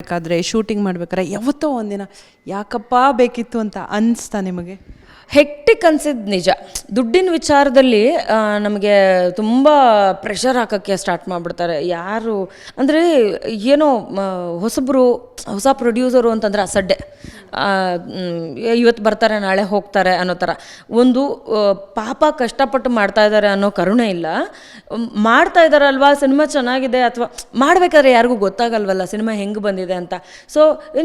ಬೇಕಾದ್ರೆ ಶೂಟಿಂಗ್ ಮಾಡ್ಬೇಕಾದ್ರೆ ಯಾವತ್ತೋ ಒಂದಿನ ಯಾಕಪ್ಪ ಬೇಕಿತ್ತು ಅಂತ ಅನಿಸ್ತಾ ನಿಮಗೆ? ಹೆಕ್ಟಿಕ್ ಅನ್ಸಿದ್ದು ನಿಜ. ದುಡ್ಡಿನ ವಿಚಾರದಲ್ಲಿ ನಮಗೆ ತುಂಬ ಪ್ರೆಷರ್ ಹಾಕೋಕ್ಕೆ ಸ್ಟಾರ್ಟ್ ಮಾಡಿಬಿಡ್ತಾರೆ. ಯಾರು, ಅಂದರೆ ಏನೋ ಹೊಸಬರು, ಹೊಸ ಪ್ರೊಡ್ಯೂಸರು ಅಂತಂದರೆ ಅಸಡ್ಡೆ. ಇವತ್ತು ಬರ್ತಾರೆ, ನಾಳೆ ಹೋಗ್ತಾರೆ ಅನ್ನೋ ಥರ ಒಂದು ಪಾಪ ಕಷ್ಟಪಟ್ಟು ಮಾಡ್ತಾ ಇದ್ದಾರೆ ಅನ್ನೋ ಕರುಣೆ ಇಲ್ಲ. ಮಾಡ್ತಾ ಇದ್ದಾರಲ್ವಾ ಸಿನಿಮಾ ಚೆನ್ನಾಗಿದೆ ಅಥವಾ, ಮಾಡಬೇಕಾದ್ರೆ ಯಾರಿಗೂ ಗೊತ್ತಾಗಲ್ವಲ್ಲ ಸಿನಿಮಾ ಹೆಂಗೆ ಬಂದಿದೆ ಅಂತ. ಸೊ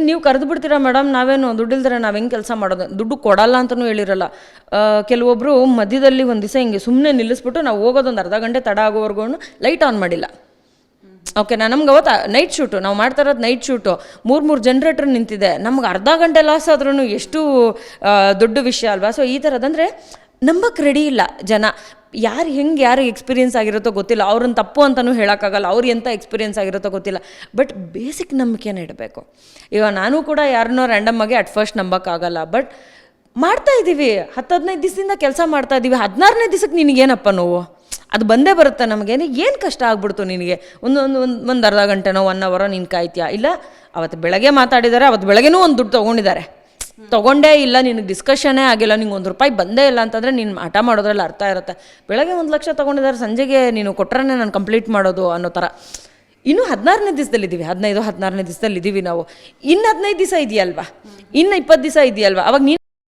ನೀವು ಕರೆದು ಬಿಡ್ತೀರಾ ಮೇಡಮ್? ನಾವೇನು ದುಡ್ಡಿಲ್ದ್ರೆ ನಾವು ಹೆಂಗೆ ಕೆಲಸ ಮಾಡೋದು? ದುಡ್ಡು ಕೊಡಲ್ಲ ಅಂತಲೂ ಹೇಳಿರಲ್ಲ. ಆ, ಕೆಲವೊಬ್ಬರು ಮಧ್ಯದಲ್ಲಿ ಒಂದು ದಿವಸ ಹಿಂಗೆ ಸುಮ್ಮನೆ ನಿಲ್ಲಿಸ್ಬಿಟ್ಟು ನಾವು ಹೋಗೋದೊಂದು ಅರ್ಧ ಗಂಟೆ ತಡ ಆಗೋವರೆಗೂ ಲೈಟ್ ಆನ್ ಮಾಡಿಲ್ಲ. ಓಕೆ ನಾ ನಮ್ಗೆ ಅವತ್ತು ನೈಟ್ ಶೂಟು ನಾವು ಮಾಡ್ತಾ ಇರೋದು ನೈಟ್ ಶೂಟು ಮೂರು ಮೂರು ಜನ್ರೇಟ್ರ್ ನಿಂತಿದೆ. ನಮ್ಗೆ ಅರ್ಧ ಗಂಟೆ ಲಾಸ್ ಆದ್ರೂ ಎಷ್ಟು ದೊಡ್ಡ ವಿಷಯ ಅಲ್ವಾ? ಸೊ ಈ ಥರದಂದರೆ ನಂಬಕ್ಕೆ ರೆಡಿ ಇಲ್ಲ ಜನ. ಯಾರು ಹೆಂಗೆ ಯಾರಿಗೆ ಎಕ್ಸ್ಪೀರಿಯನ್ಸ್ ಆಗಿರುತ್ತೋ ಗೊತ್ತಿಲ್ಲ. ಅವ್ರನ್ನ ತಪ್ಪು ಅಂತಲೂ ಹೇಳೋಕ್ಕಾಗಲ್ಲ. ಅವ್ರು ಎಂಥ ಎಕ್ಸ್ಪೀರಿಯನ್ಸ್ ಆಗಿರುತ್ತೋ ಗೊತ್ತಿಲ್ಲ. ಬಟ್ ಬೇಸಿಕ್ ನಂಬಿಕೆನ ಇಡಬೇಕು. ಇವಾಗ ನಾನು ಕೂಡ ಯಾರನ್ನೋ ರ್ಯಾಂಡಮ್ ಆಗಿ ಅಟ್ ಫಸ್ಟ್ ನಂಬಕ್ಕಾಗಲ್ಲ. ಬಟ್ ಮಾಡ್ತಾ ಇದ್ದೀವಿ ಹತ್ತು ಹದಿನೈದು ದಿವಸದಿಂದ ಕೆಲಸ ಮಾಡ್ತಾ ಇದ್ದೀವಿ ಹದಿನಾರನೇ ದಿವಸಕ್ಕೆ ನಿನಗೇನಪ್ಪ ನೋವು? ಅದು ಬಂದೇ ಬರುತ್ತೆ ನಮಗೆ. ಏನು ಕಷ್ಟ ಆಗ್ಬಿಡ್ತು ನಿನಗೆ? ಒಂದೊಂದು ಒಂದು ಒಂದು ಅರ್ಧ ಗಂಟೆನೋ ಒನ್ ಅವರೋ ನೀನು ಕಾಯ್ತೀಯಾ? ಇಲ್ಲ ಅವತ್ತು ಬೆಳಗ್ಗೆ ಮಾತಾಡಿದ್ದಾರೆ ಅವತ್ತು ಬೆಳಗ್ಗೆನೂ ಒಂದು ದುಡ್ಡು ತೊಗೊಂಡಿದ್ದಾರೆ ತೊಗೊಂಡೇ ಇಲ್ಲ ನಿನಗೆ ಡಿಸ್ಕಷನ್ನೇ ಆಗಿಲ್ಲ, ನಿಂಗೆ ಒಂದು ರೂಪಾಯಿ ಬಂದೇ ಇಲ್ಲ ಅಂತಂದರೆ ನೀನು ಆಟ ಮಾಡೋದ್ರಲ್ಲಿ ಅರ್ಥ ಇರುತ್ತೆ. ಬೆಳಗ್ಗೆ ಒಂದು ಲಕ್ಷ ತೊಗೊಂಡಿದ್ದಾರೆ ಸಂಜೆಗೆ ನೀನು ಕೊಟ್ಟರೆ ನಾನು ಕಂಪ್ಲೀಟ್ ಮಾಡೋದು ಅನ್ನೋ ಥರ. ಇನ್ನು ಹದಿನಾರನೇ ದಿವಸದಲ್ಲಿ ಇದ್ದೀವಿ ಹದಿನೈದು, ಹದಿನಾರನೇ ದಿವಸದಲ್ಲಿ ಇದ್ದೀವಿ ನಾವು. ಇನ್ನು ಹದಿನೈದು ದಿವಸ ಇದೆಯಲ್ವಾ? ಇನ್ನು ಇಪ್ಪತ್ತು ದಿವಸ ಇದೆಯಲ್ವಾ? ಅವಾಗ ನೀನು